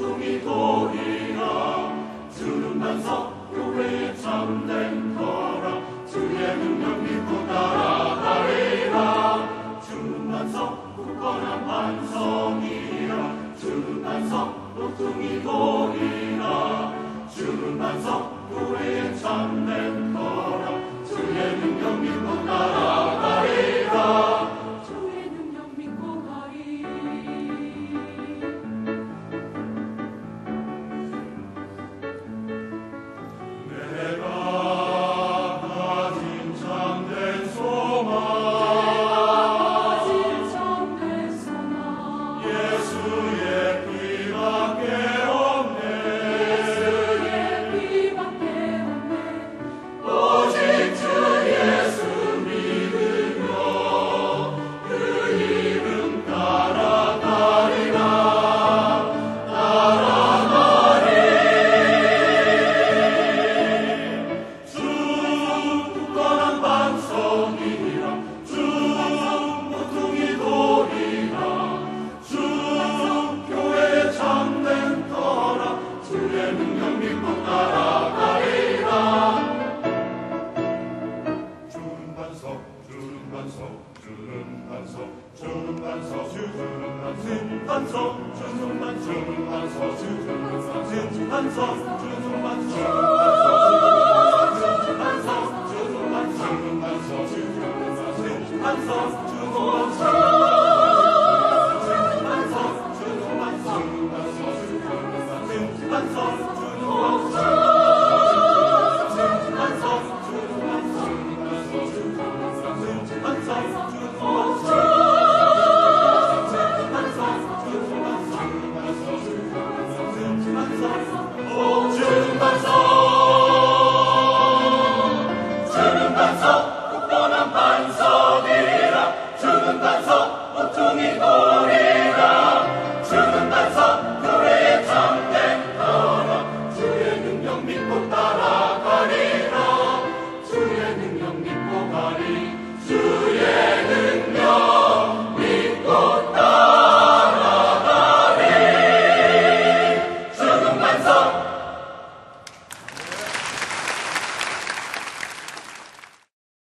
복음이 도리라 주는 반석 교회에 그 참된 거라. 주의 능력 믿고 따라가리라. 주는 반석 굳건한 반석이라. 주는 반석 복음이 도리라 반석 주름 반